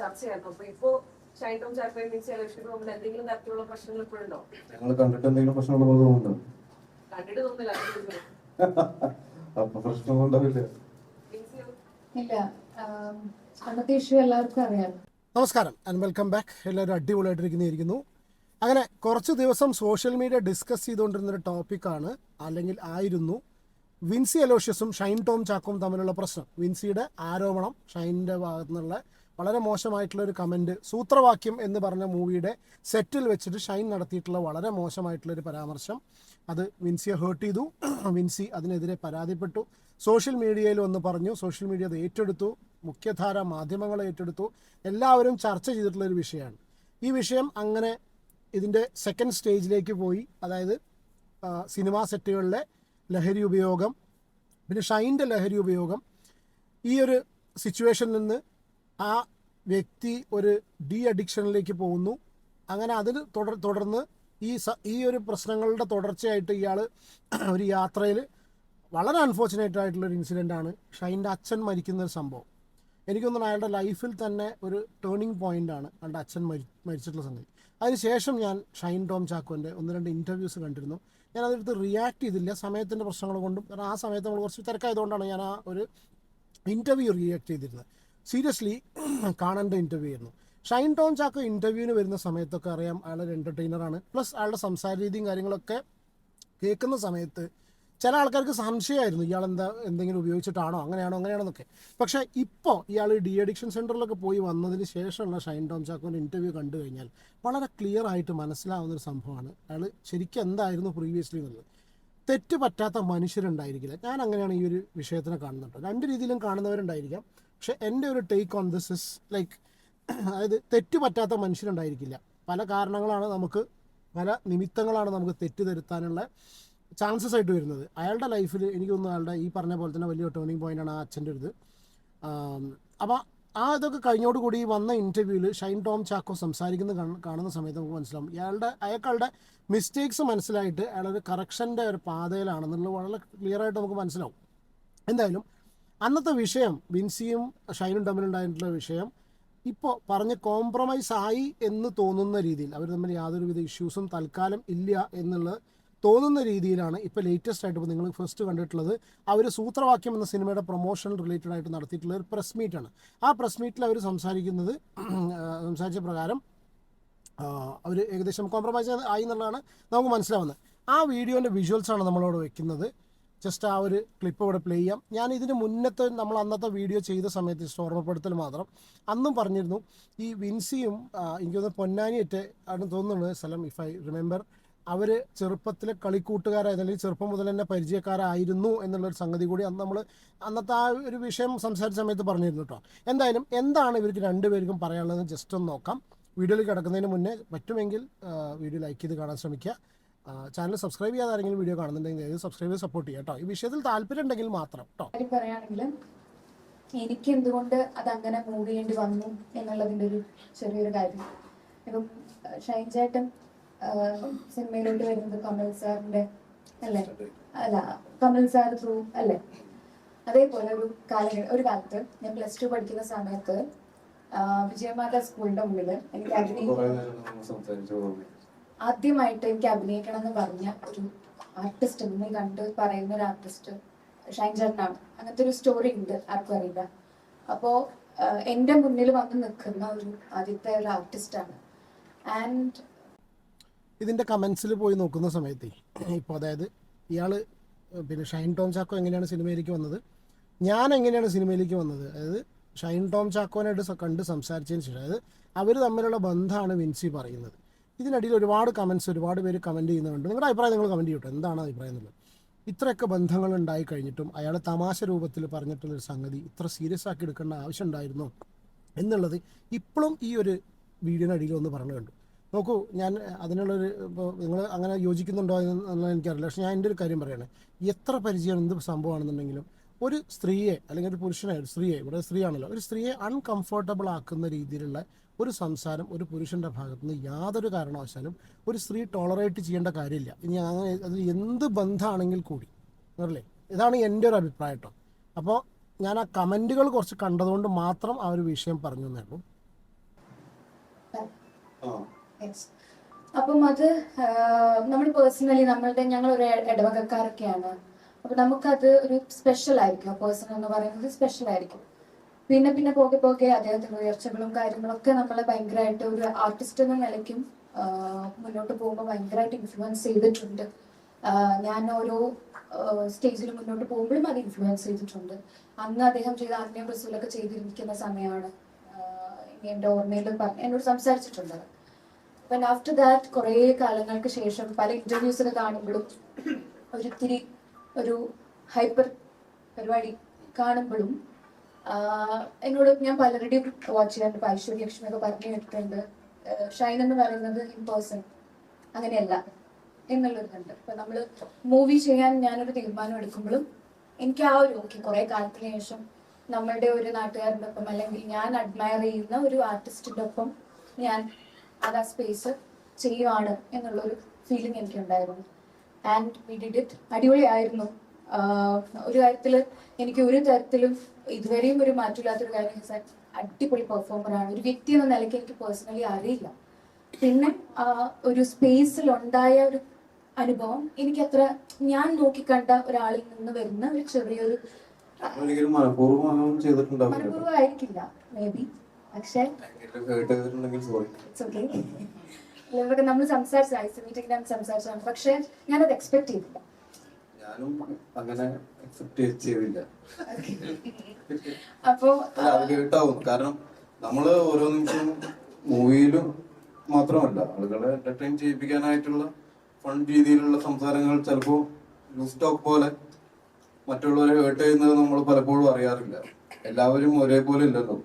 ചർച്ചയായിരുന്നു. അപ്പൊ ഇപ്പോ ചാക്കോയും മിൻസി എന്തെങ്കിലും തരത്തിലുള്ള പ്രശ്നങ്ങൾ ഇപ്പോഴുണ്ടോ ഞങ്ങൾ കണ്ടിട്ട് എന്തെങ്കിലും പ്രശ്നമുള്ള പോലെ കണ്ടിട്ട് തോന്നില്ല. അപ്പൊ പ്രശ്നമൊന്നും ഉണ്ടാവില്ല ഇല്ല ആം, അന്നത്തെ ഇഷ്യൂ എല്ലാവർക്കും അറിയാം. നമസ്കാരം ആൻഡ് വെൽക്കം ബാക്ക് എല്ലാവരും അടിപൊളിയായിട്ടിരിക്കുന്നു അങ്ങനെ കുറച്ച് ദിവസം സോഷ്യൽ മീഡിയ ഡിസ്കസ് ചെയ്തുകൊണ്ടിരുന്ന ഒരു ടോപ്പിക്കാണ് അല്ലെങ്കിൽ ആയിരുന്നു വിൻസി അലോഷ്യസും ഷൈൻ ടോം ചാക്കും തമ്മിലുള്ള പ്രശ്നം. വിൻസിയുടെ ആരോപണം ഷൈനിന്റെ ഭാഗത്തു നിന്നുള്ള വളരെ മോശമായിട്ടുള്ള ഒരു കമന്റ് സൂത്രവാക്യം എന്ന് പറഞ്ഞ മൂവിയുടെ സെറ്റിൽ വെച്ചിട്ട് ഷൈൻ നടത്തിയിട്ടുള്ള വളരെ മോശമായിട്ടുള്ള ഒരു പരാമർശം. അത് വിൻസിയെ ഹേർട്ട് ചെയ്തു. വിൻസി അതിനെതിരെ പരാതിപ്പെട്ടു. സോഷ്യൽ മീഡിയയിൽ ഒന്ന് പറഞ്ഞു. സോഷ്യൽ മീഡിയ അത് ഏറ്റെടുത്തു. മുഖ്യധാര മാധ്യമങ്ങൾ ഏറ്റെടുത്തു. എല്ലാവരും ചർച്ച ചെയ്തിട്ടുള്ള ഒരു വിഷയമാണ്. ഈ വിഷയം അങ്ങനെ ഇതിന്റെ സെക്കൻഡ് സ്റ്റേജിലേക്ക് പോയി. അതായത് സിനിമാ സെറ്റുകളിലെ ലഹരി ഉപയോഗം പിന്നെ ഷൈന്റെ ലഹരി ഉപയോഗം ഈ ഒരു സിറ്റുവേഷനിൽ നിന്ന് ആ വ്യക്തി ഒരു ഡി അഡിക്ഷനിലേക്ക് പോകുന്നു. അങ്ങനെ അതിൽ തുടർ തുടർന്ന് ഈ ഈ ഒരു പ്രശ്നങ്ങളുടെ തുടർച്ചയായിട്ട് ഇയാൾ ഒരു യാത്രയിൽ വളരെ അൺഫോർച്ചുനേറ്റ് ആയിട്ടുള്ള ഒരു ഇൻസിഡന്റ് ആണ്. ഷൈന്റെ അച്ഛൻ മരിക്കുന്ന ഒരു സംഭവം. എനിക്ക് തോന്നുന്നു അയാളുടെ ലൈഫിൽ തന്നെ ഒരു ടേണിംഗ് പോയിന്റ് ആണ് അയാളുടെ അച്ഛൻ മരി മരിച്ചിട്ടുള്ള സംഗതി. അതിനുശേഷം ഞാൻ ഷൈൻ ടോം ചാക്കോന്റെ ഒന്ന് രണ്ട് ഇന്റർവ്യൂസ് കണ്ടിരുന്നു. ഞാൻ അതെടുത്ത് റിയാക്ട് ചെയ്തില്ല. സമയത്തിന്റെ പ്രശ്നങ്ങൾ കൊണ്ടും കാരണം ആ സമയത്ത് നമ്മൾ കുറച്ച് തിരക്കായതുകൊണ്ടാണ് ഞാൻ ആ ഒരു ഇന്റർവ്യൂ റിയാക്ട് ചെയ്തിരുന്നത്. സീരിയസ്ലി കാണേണ്ട ഇന്റർവ്യൂ ആയിരുന്നു. ഷൈൻ ടോം ചാക്ക് ഇന്റർവ്യൂവിന് വരുന്ന സമയത്തൊക്കെ അറിയാം അയാൾ അയാളൊരു എന്റർടൈനറാണ് പ്ലസ് അയാളുടെ സംസാര രീതിയും കാര്യങ്ങളൊക്കെ കേൾക്കുന്ന സമയത്ത് ചില ആൾക്കാർക്ക് സംശയമായിരുന്നു ഇയാൾ എന്താ എന്തെങ്കിലും ഉപയോഗിച്ചിട്ടാണോ അങ്ങനെയാണോ അങ്ങനെയാണെന്നൊക്കെ. പക്ഷേ ഇപ്പോൾ ഇയാൾ ഡി അഡിക്ഷൻ സെന്ററിലൊക്കെ പോയി വന്നതിന് ശേഷമുള്ള ഷൈൻ ടോം ചാക്കോന്റെ ഇന്റർവ്യൂ കണ്ടു കഴിഞ്ഞാൽ വളരെ ക്ലിയർ ആയിട്ട് മനസ്സിലാവുന്ന ഒരു സംഭവമാണ്. അയാൾ ശരിക്കും എന്തായിരുന്നു പ്രീവിയസ്ലി എന്നുള്ളത്. തെറ്റ് പറ്റാത്ത മനുഷ്യരുണ്ടായിരിക്കില്ല. ഞാൻ അങ്ങനെയാണ് ഈ ഒരു വിഷയത്തിനെ കാണുന്നുണ്ട് രണ്ട് രീതിയിലും കാണുന്നവരുണ്ടായിരിക്കാം. പക്ഷെ എന്റെ ഒരു take on this is like അതായത് തെറ്റ് പറ്റാത്ത മനുഷ്യരുണ്ടായിരിക്കില്ല. പല കാരണങ്ങളാണ് നമുക്ക് പല നിമിത്തങ്ങളാണ് നമുക്ക് തെറ്റ് തിരുത്താനുള്ള ചാൻസസ് ആയിട്ട് വരുന്നത്. അയാളുടെ ലൈഫിൽ എനിക്ക് തോന്നുന്നു അയാളുടെ ഈ പറഞ്ഞ പോലെ തന്നെ വലിയ ടേണിംഗ് പോയിന്റാണ് ആ അച്ഛന്റെ ഒരു അപ്പോൾ ആ ഇതൊക്കെ കഴിഞ്ഞോടുകൂടി വന്ന ഇന്റർവ്യൂവിൽ ഷൈൻ ടോം ചാക്കോ സംസാരിക്കുന്ന കാണുന്ന സമയത്ത് നമുക്ക് മനസ്സിലാവും. അയാളുടെ അയാൾക്കാളുടെ മിസ്റ്റേക്സ് മനസ്സിലായിട്ട് അയാളൊരു കറക്ഷന്റെ ഒരു പാതയിലാണെന്നുള്ളത് വളരെ ക്ലിയർ ആയിട്ട് നമുക്ക് മനസ്സിലാവും. എന്തായാലും അന്നത്തെ വിഷയം വിൻസിയും ഷൈനും തമ്മിലുണ്ടായിട്ടുള്ള വിഷയം ഇപ്പോൾ പറഞ്ഞ് കോംപ്രമൈസ് ആയി എന്ന് തോന്നുന്ന രീതിയിൽ അവർ തമ്മിൽ യാതൊരുവിധ ഇഷ്യൂസും തൽക്കാലം ഇല്ല എന്നുള്ളത് തോന്നുന്ന രീതിയിലാണ് ഇപ്പോൾ ലേറ്റസ്റ്റ് ആയിട്ട് ഇപ്പോൾ നിങ്ങൾ ഫസ്റ്റ് കണ്ടിട്ടുള്ളത്. അവർ സൂത്രവാക്യം എന്ന സിനിമയുടെ പ്രൊമോഷൻ റിലേറ്റഡ് ആയിട്ട് നടത്തിയിട്ടുള്ള ഒരു പ്രസ് മീറ്റാണ് ആ പ്രസ് മീറ്റിൽ അവർ സംസാരിക്കുന്നത് സംസാരിച്ച പ്രകാരം അവർ ഏകദേശം കോംപ്രമൈസ് ആയി എന്നുള്ളതാണ് നമുക്ക് മനസ്സിലാവുന്നത്. ആ വീഡിയോന്റെ ആണ് നമ്മളവിടെ വെക്കുന്നത്. ജസ്റ്റ് ആ ഒരു ക്ലിപ്പ് ഇവിടെ പ്ലേ ചെയ്യാം. ഞാൻ ഇതിന് മുന്നത്തെ നമ്മൾ അന്നത്തെ വീഡിയോ ചെയ്ത സമയത്ത് ജസ്റ്റ് ഓർമ്മപ്പെടുത്തൽ മാത്രം. അന്നും പറഞ്ഞിരുന്നു ഈ വിൻസിയും എനിക്ക് തോന്നുന്നു പൊന്നാനിയറ്റ് ആണ് തോന്നുന്നത് സ്ഥലം ഇഫ് ഐ റിമെമ്പർ അവർ ചെറുപ്പത്തിലെ കളിക്കൂട്ടുകാരായത് അല്ലെങ്കിൽ ചെറുപ്പം മുതൽ തന്നെ പരിചയക്കാരായിരുന്നു എന്നുള്ളൊരു സംഗതി കൂടി അന്ന് നമ്മൾ അന്നത്തെ ആ ഒരു വിഷയം സംസാരിച്ച സമയത്ത് പറഞ്ഞിരുന്നു കേട്ടോ എന്തായാലും എന്താണ് ഇവർക്ക് രണ്ടുപേർക്കും പറയാനുള്ളത്? ജസ്റ്റ് ഒന്ന് നോക്കാം. വീഡിയോയിൽ കിടക്കുന്നതിന് മുന്നേ പറ്റുമെങ്കിൽ വീഡിയോ ലൈക്ക് ചെയ്ത് കാണാൻ ശ്രമിക്കുക. ചാനൽ സബ്സ്ക്രൈബ് ചെയ്യാതെ ആരെങ്കിലും വീഡിയോ കാണുന്നുണ്ടെങ്കിൽ സബ്സ്ക്രൈബ് ചെയ്ത് സപ്പോർട്ട് ചെയ്യാം കേട്ടോ ഈ വിഷയത്തിൽ താല്പര്യം ഉണ്ടെങ്കിൽ മാത്രം കേട്ടോ പറയുകയാണെങ്കിൽ എനിക്ക് എന്തുകൊണ്ട് അത് അങ്ങനെ മൂവ് ചെയ്യേണ്ടി വന്നു എന്നുള്ളതിന്റെ ഒരു ചെറിയൊരു കാര്യം. ഇപ്പം ഷൈൻ ചേട്ടൻ സിനിമയിലോട്ട് വരുന്നത് കമൽ സാറിന്റെ അല്ലേ? അല്ല കമൽ സാർ ത്രൂ അല്ലേ? അതേപോലെ ഒരു കാല ഒരു കാലത്ത് ഞാൻ പ്ലസ് ടു പഠിക്കുന്ന സമയത്ത് വിജയമാത വിജയമാല സ്കൂളിന്റെ മുമ്പിൽ എനിക്ക് കുറെ ആദ്യമായിട്ട് എനിക്ക് അഭിനയിക്കണം എന്ന് പറഞ്ഞ ഒരു ആർട്ടിസ്റ്റ് നിങ്ങൾ കണ്ട് പറയുന്ന ഒരു ആർട്ടിസ്റ്റ് ഷൈൻ ചേട്ടനാണ്. അങ്ങനത്തെ ഒരു സ്റ്റോറി ഉണ്ട് ആർക്കും അറിയില്ല. അപ്പോ എന്റെ മുന്നിൽ വന്ന് നിൽക്കുന്ന ഒരു ആദ്യത്തെ ഒരു ആർട്ടിസ്റ്റാണ് ആൻഡ് ഇതിന്റെ കമന്റ്സിൽ പോയി നോക്കുന്ന സമയത്ത് ഇപ്പോൾ അതായത് ഇയാൾ പിന്നെ ഷൈൻ ടോം ചാക്കോ എങ്ങനെയാണ് സിനിമയിലേക്ക് വന്നത്? ഞാൻ എങ്ങനെയാണ് സിനിമയിലേക്ക് വന്നത്? അതായത് ഷൈൻ ടോം ചാക്കോനായിട്ട് കണ്ട് സംസാരിച്ചതിന് ശേഷം അതായത് അവർ തമ്മിലുള്ള ബന്ധമാണ് വിൻസി പറയുന്നത്. ഇതിനിടയിൽ ഒരുപാട് കമൻസ് ഒരുപാട് പേര് കമന്റ് ചെയ്യുന്നുണ്ട്. നിങ്ങളുടെ അഭിപ്രായം നിങ്ങൾ കമന്റ് ചെയ്യട്ടോ എന്താണ് അഭിപ്രായം എന്നുള്ളത്? ഇത്രയൊക്കെ ബന്ധങ്ങൾ ഉണ്ടായി കഴിഞ്ഞിട്ടും അയാൾ തമാശ രൂപത്തിൽ പറഞ്ഞിട്ടുള്ളൊരു സംഗതി ഇത്ര സീരിയസ് ആക്കി എടുക്കേണ്ട ആവശ്യം ഉണ്ടായിരുന്നോ? എന്നുള്ളത് ഇപ്പോഴും ഈ ഒരു വീഡിയോയുടെ അടിയിൽ ഒന്ന് പറഞ്ഞു നോക്കൂ ഞാൻ അതിനുള്ളൊരു ഇപ്പോൾ നിങ്ങൾ അങ്ങനെ യോജിക്കുന്നുണ്ടോ എന്നുള്ളത് എനിക്കറിയില്ല. പക്ഷേ ഞാൻ എന്റെ ഒരു കാര്യം പറയുകയാണ് എത്ര പരിചയം എന്ത് സംഭവമാണെന്നുണ്ടെങ്കിലും ഒരു സ്ത്രീയെ അല്ലെങ്കിൽ ഒരു പുരുഷനെ ഒരു സ്ത്രീയെ ഇവിടെ സ്ത്രീയാണല്ലോ ഒരു സ്ത്രീയെ അൺകംഫർട്ടബിൾ ആക്കുന്ന രീതിയിലുള്ള ഒരു സംസാരം ഒരു പുരുഷന്റെ പുരുഷന്റെ ഭാഗത്തുനിന്ന് യാതൊരു കാരണവശാലും ഒരു സ്ത്രീ ടോളറേറ്റ് ചെയ്യേണ്ട കാര്യമില്ല. ഇനി അങ്ങനെ അത് എന്ത് ബന്ധമാണെങ്കിൽ കൂടി അല്ലേ? ഇതാണ് എന്റെ ഒരു അഭിപ്രായം കേട്ടോ അപ്പോൾ ഞാൻ ആ കമന്റുകൾ കുറച്ച് കണ്ടതുകൊണ്ട് മാത്രം ആ ഒരു വിഷയം പറഞ്ഞു തന്നേക്കും അപ്പം അത് നമ്മൾ പേഴ്സണലി നമ്മളുടെ ഞങ്ങൾ ഒരു ഇടവകക്കാരൊക്കെയാണ്. അപ്പൊ നമുക്കത് ഒരു സ്പെഷ്യൽ ആയിരിക്കും. ആ പേഴ്സൺ എന്ന് പറയുന്നത് സ്പെഷ്യൽ ആയിരിക്കും. പിന്നെ പിന്നെ പോകെ പോകെ അദ്ദേഹത്തിന്റെ ഉയർച്ചകളും കാര്യങ്ങളൊക്കെ നമ്മളെ ഭയങ്കരമായിട്ട് ഒരു ആർട്ടിസ്റ്റ് എന്ന നിലയ്ക്കും മുന്നോട്ട് പോകുമ്പോൾ ഭയങ്കരമായിട്ട് ഇൻഫ്ലുവൻസ് ചെയ്തിട്ടുണ്ട്. ഞാൻ ഓരോ സ്റ്റേജിൽ മുന്നോട്ട് പോകുമ്പോഴും അത് ഇൻഫ്ലുവൻസ് ചെയ്തിട്ടുണ്ട്. അന്ന് അദ്ദേഹം ചെയ്ത ആത്മീയ പ്രസവിലൊക്കെ ചെയ്തിരിക്കുന്ന സമയമാണ്. എന്റെ ഓർമ്മയിൽ എന്നോട് സംസാരിച്ചിട്ടുണ്ട്. അപ്പം ആഫ്റ്റർ ദാറ്റ് കുറേ കാലങ്ങൾക്ക് ശേഷം പല ഇന്റർവ്യൂസിൽ കാണുമ്പോഴും ഒരിത്തിരി ഒരു ഹൈപ്പർ പരിപാടി കാണുമ്പോഴും എന്നോട് ഞാൻ പലരുടെയും വാച്ച് ചെയ്യാറുണ്ട് ഐശ്വര്യ ലക്ഷ്മി ഒക്കെ പറഞ്ഞു കേട്ടിട്ടുണ്ട്. ഷൈൻ എന്ന് പറയുന്നത് ഇൻ പേഴ്സൺ അങ്ങനെയല്ല എന്നുള്ളതുണ്ട് ഇപ്പൊ നമ്മൾ മൂവി ചെയ്യാൻ ഞാനൊരു തീരുമാനം എടുക്കുമ്പോഴും എനിക്ക് ആ ഒരു ഓക്കെ കുറെ കാലത്തിന് ശേഷം നമ്മളുടെ ഒരു നാട്ടുകാരുടെ ഒപ്പം അല്ലെങ്കിൽ ഞാൻ അഡ്മയർ ചെയ്യുന്ന ഒരു ആർട്ടിസ്റ്റിന്റെ ഒപ്പം ഞാൻ അത് ആ സ്പേസ് ചെയ്യുവാണ് എന്നുള്ളൊരു ഫീലിംഗ് എനിക്കുണ്ടായിരുന്നു. ആൻഡ് വി ഡിഡ് ഇറ്റ് അടിപൊളിയായിരുന്നു. ഒരു കാര്യത്തിൽ എനിക്ക് ഒരു തരത്തിലും ഇതുവരെയും ഒരു മാറ്റമില്ലാത്തൊരു കാര്യം അടിപൊളി പെർഫോമർ ആണ്. ഒരു വ്യക്തി എന്ന നിലയ്ക്ക് എനിക്ക് പേഴ്സണലി അറിയില്ല. പിന്നെ ഒരു സ്പേസിൽ ഉണ്ടായ ഒരു അനുഭവം എനിക്ക് അത്ര ഞാൻ നോക്കിക്കണ്ട ഒരാളിൽ നിന്ന് വരുന്ന ഒരു ചെറിയൊരു മനഃപൂർവമായിരിക്കില്ല മേ ബി പക്ഷേ ഇവരൊക്കെ നമ്മൾ സംസാരിച്ച ഐസമീറ്റിംഗ് സംസാരിച്ചതാണ്. പക്ഷേ ഞാനത് എക്സ്പെക്ട് ചെയ്തില്ല. ഞാനും അങ്ങനെ എക്സെപ്റ്റ് ചെയ്തില്ല. അപ്പോ കേട്ടാവും. കാരണം നമ്മൾ ഓരോ നിമിഷവും മൂവിയിലും മാത്രമല്ല ആളുകളെ എന്റർടൈൻ ചെയ്യിപ്പിക്കാനായിട്ടുള്ള ഫൺ രീതിയിലുള്ള സംസാരങ്ങൾ ചിലപ്പോ ന്യൂസ് ടോക്ക് പോലെ മറ്റുള്ളവരെ ഹേർട്ട് ചെയ്യുന്നത് നമ്മൾ പലപ്പോഴും അറിയാറില്ല. എല്ലാവരും ഒരേപോലെ ഇല്ലല്ലോ.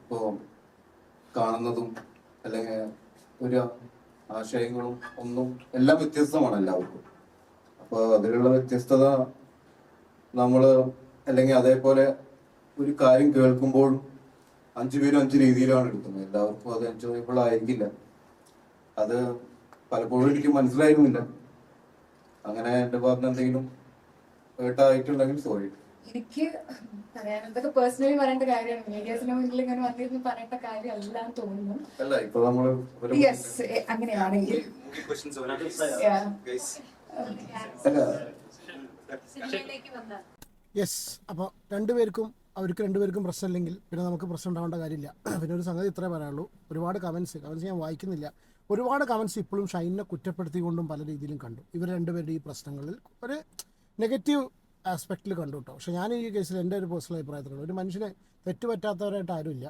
ഇപ്പോ കാണുന്നതും അല്ലെങ്കിൽ ഒരു ആശയങ്ങളും ഒന്നും എല്ലാം വ്യത്യസ്തമാണ് എല്ലാവർക്കും. അപ്പൊ അതിലുള്ള വ്യത്യസ്തത നമ്മൾ അല്ലെങ്കിൽ അതേപോലെ ഒരു കാര്യം കേൾക്കുമ്പോൾ അഞ്ചു പേരും അഞ്ച് രീതിയിലാണ് എടുക്കുന്നത്. എല്ലാവർക്കും അത് എൻജോയബിൾ ആയിരിക്കില്ല. അത് പലപ്പോഴും എനിക്ക് മനസ്സിലായിരുന്നില്ല. അങ്ങനെ എന്റെ ഭാഗത്ത് എന്തെങ്കിലും ഹേർട്ടായിട്ടുണ്ടെങ്കിൽ സോറി എനിക്ക് പറയാനെന്തൊക്കെ പേഴ്സണലി പറയേണ്ട കാര്യമാണ്. മീഡിയസിന് മുന്നിൽ ഇങ്ങനെ വന്നിരുന്ന് പറയേണ്ട കാര്യമല്ല എന്ന് തോന്നുന്നു. അല്ല ഇപ്പൊ നമ്മൾ യെസ് അങ്ങനെയാണെങ്കിൽ. യെസ് അപ്പോൾ രണ്ടുപേർക്കും അവർക്ക് രണ്ടുപേർക്കും പ്രശ്നമില്ലെങ്കിൽ പിന്നെ നമുക്ക് പ്രശ്നം ഉണ്ടാവേണ്ട കാര്യമില്ല. പിന്നെ ഒരു സംഗതി ഇത്രേ പറയാനുള്ളൂ. ഒരുപാട് കമൻസ് കമൻസ് ഞാൻ വായിക്കുന്നില്ല. ഒരുപാട് കമൻസ് ഇപ്പോഴും ഷൈനെ കുറ്റപ്പെടുത്തിക്കൊണ്ടും പല രീതിയിലും കണ്ടു. ഇവർ രണ്ടുപേരുടെ ഈ പ്രശ്നങ്ങളിൽ ഒരു നെഗറ്റീവ് ആസ്പെക്റ്റിൽ കണ്ടു കേട്ടോ പക്ഷേ ഞാൻ ഈ കേസിൽ എന്റെ ഒരു പേഴ്സണൽ അഭിപ്രായത്തിലുള്ള ഒരു മനുഷ്യനെ തെറ്റ് പറ്റാത്തവരായിട്ട് ആരുമില്ല.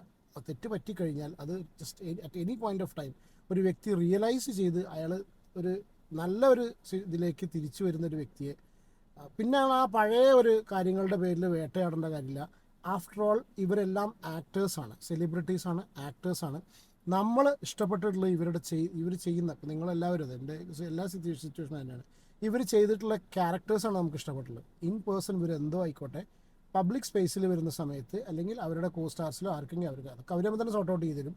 തെറ്റ് പറ്റിക്കഴിഞ്ഞാൽ അത് just at any point of time ഒരു വ്യക്തി റിയലൈസ് ചെയ്ത് അയാൾ ഒരു നല്ല ഒരു ഇതിലേക്ക് തിരിച്ചു വരുന്ന ഒരു വ്യക്തിയെ പിന്നെയാണ് ആ പഴയ ഒരു കാര്യങ്ങളുടെ പേരിൽ വേട്ടയാടേണ്ട കാര്യമില്ല. ആഫ്റ്റർ ഓൾ ഇവരെല്ലാം ആക്ടേഴ്സാണ് സെലിബ്രിറ്റീസാണ് ആക്ടേഴ്സാണ് നമ്മൾ ഇഷ്ടപ്പെട്ടിട്ടുള്ള ഇവരുടെ ചെയ് ഇവർ ചെയ്യുന്ന നിങ്ങളെല്ലാവരും അത് എന്റെ എല്ലാ സിറ്റുവേഷൻ സിറ്റുവേഷൻ തന്നെയാണ്. ഇവർ ചെയ്തിട്ടുള്ള ക്യാരക്ടേഴ്സാണ് നമുക്ക് ഇഷ്ടപ്പെട്ടുള്ളത്. ഇൻ പേഴ്സൺ ഇവർ എന്തോ ആയിക്കോട്ടെ പബ്ലിക് സ്പേസിൽ വരുന്ന സമയത്ത് അല്ലെങ്കിൽ അവരുടെ കോ സ്റ്റാർസിലോ ആർക്കെങ്കിലും അവർക്ക് അതൊക്കെ അവരെ തന്നെ സോർട്ട് ഔട്ട് ചെയ്തു തരും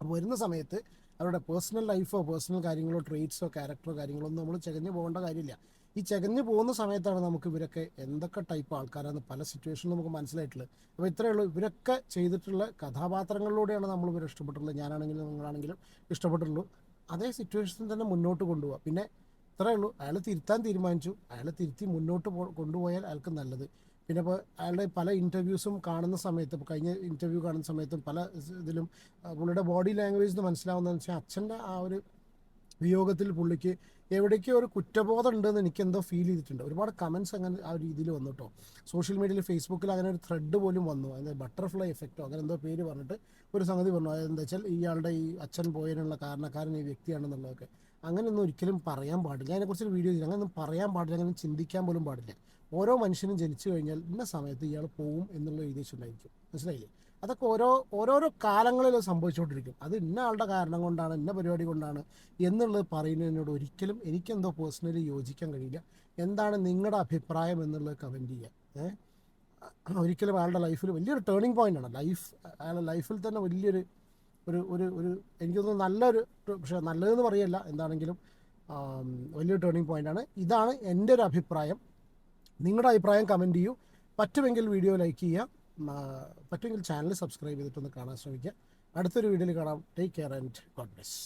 അപ്പോൾ വരുന്ന സമയത്ത് അവരുടെ പേഴ്സണൽ ലൈഫോ പേഴ്സണൽ കാര്യങ്ങളോ ട്രേറ്റ്സോ ക്യാരക്ടറോ കാര്യങ്ങളോ ഒന്നും നമ്മൾ ചകഞ്ഞു പോകേണ്ട കാര്യമില്ല. ഈ ചകഞ്ഞു പോകുന്ന സമയത്താണ് നമുക്ക് ഇവരൊക്കെ എന്തൊക്കെ ടൈപ്പ് ആൾക്കാരാണെന്ന് പല സിറ്റുവേഷനിലും നമുക്ക് മനസ്സിലായിട്ടുള്ളത്. അപ്പോൾ ഇത്രയേ ഉള്ളൂ. ഇവരൊക്കെ ചെയ്തിട്ടുള്ള കഥാപാത്രങ്ങളിലൂടെയാണ് നമ്മൾ ഇവരെ ഇഷ്ടപ്പെട്ടുള്ളത് ഞാനാണെങ്കിലും നിങ്ങളാണെങ്കിലും ഇഷ്ടപ്പെട്ടുള്ളൂ അതേ സിറ്റുവേഷനിൽ തന്നെ മുന്നോട്ട് കൊണ്ടുപോകുക പിന്നെ ഇത്രയേ ഉള്ളൂ. അയാൾ തിരുത്താൻ തീരുമാനിച്ചു. അയാളെ തിരുത്തി മുന്നോട്ട് കൊണ്ടുപോയാൽ അയാൾക്ക് നല്ലത്. പിന്നെ ഇപ്പോൾ അയാളുടെ പല ഇന്റർവ്യൂസും കാണുന്ന സമയത്ത് ഇപ്പോൾ കഴിഞ്ഞ ഇന്റർവ്യൂ കാണുന്ന സമയത്തും പല ഇതിലും പുള്ളിയുടെ ബോഡി ലാംഗ്വേജ് എന്ന് മനസ്സിലാവുന്നതെന്ന് വെച്ചാൽ അച്ഛന്റെ ആ ഒരു വിയോഗത്തിൽ പുള്ളിക്ക് എവിടേക്കോ ഒരു കുറ്റബോധം ഉണ്ടെന്ന് എനിക്ക് എന്തോ ഫീൽ ചെയ്തിട്ടുണ്ട്. ഒരുപാട് കമൻസ് അങ്ങനെ ആ രീതിയിൽ വന്നു കേട്ടോ സോഷ്യൽ മീഡിയയിൽ ഫേസ്ബുക്കിൽ അങ്ങനെ ഒരു ത്രെഡ് പോലും വന്നു. അതിന്റെ ബട്ടർഫ്ലൈ എഫക്റ്റോ അങ്ങനെ എന്തോ പേര് പറഞ്ഞിട്ട് ഒരു സംഗതി പറഞ്ഞു അതായത് എന്താ വെച്ചാൽ ഇയാളുടെ ഈ അച്ഛൻ പോയതിനുള്ള കാരണക്കാരൻ ഈ വ്യക്തിയാണെന്നുള്ളതൊക്കെ. അങ്ങനെയൊന്നും ഒരിക്കലും പറയാൻ പാടില്ല. അതിനെക്കുറിച്ചൊരു വീഡിയോ ചെയ്തു അങ്ങനെയൊന്നും പറയാൻ പാടില്ല. അങ്ങനെ ചിന്തിക്കാൻ പോലും പാടില്ല. ഓരോ മനുഷ്യനും ജനിച്ചു കഴിഞ്ഞാൽ ഇന്ന സമയത്ത് ഇയാൾ പോവും എന്നുള്ള ഉദ്ദേശമുണ്ടായിരിക്കും മനസ്സിലായില്ലേ? അതൊക്കെ ഓരോ ഓരോരോ കാലങ്ങളിൽ സംഭവിച്ചുകൊണ്ടിരിക്കും. അത് ഇന്ന ആളുടെ കാരണം കൊണ്ടാണ് ഇന്ന പരിപാടി കൊണ്ടാണ് എന്നുള്ളത് പറയുന്നതിനോട് ഒരിക്കലും എനിക്കെന്തോ പേഴ്സണലി യോജിക്കാൻ കഴിയില്ല. എന്താണ് നിങ്ങളുടെ അഭിപ്രായം എന്നുള്ളത് കമന്റ് ചെയ്യുക. ഏഹ് ഒരിക്കലും അയാളുടെ ലൈഫിൽ വലിയൊരു ടേണിംഗ് ആണ്. ലൈഫ് അയാളുടെ ലൈഫിൽ തന്നെ വലിയൊരു ഒരു ഒരു ഒരു എനിക്ക് തോന്നുന്നു നല്ലൊരു പക്ഷേ നല്ലതെന്ന് പറയല്ല. എന്താണെങ്കിലും വലിയ ടേണിംഗ് പോയിന്റാണ് ഇതാണ് എന്റെ ഒരു അഭിപ്രായം. നിങ്ങളുടെ അഭിപ്രായം കമന്റ് ചെയ്യൂ. പറ്റുമെങ്കിൽ വീഡിയോ ലൈക്ക് ചെയ്യുക. പറ്റുമെങ്കിൽ ചാനൽ സബ്സ്ക്രൈബ് ചെയ്തിട്ടൊന്ന് കാണാൻ ശ്രമിക്കുക. അടുത്തൊരു വീഡിയോയിൽ കാണാം. Take care and God bless